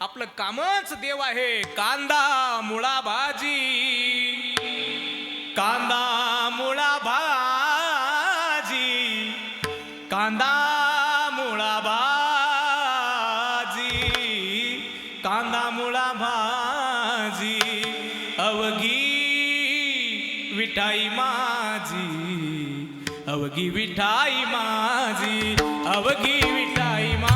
आपलं कामच देव आहे. कांदा मुळा भाजी कांदा मुळा भाजी कांदा मुळा भाजी कांदा मुळा भाजी अवघी विठाई माझी. अवघी विठाई माझी. अवघी विठाई माझी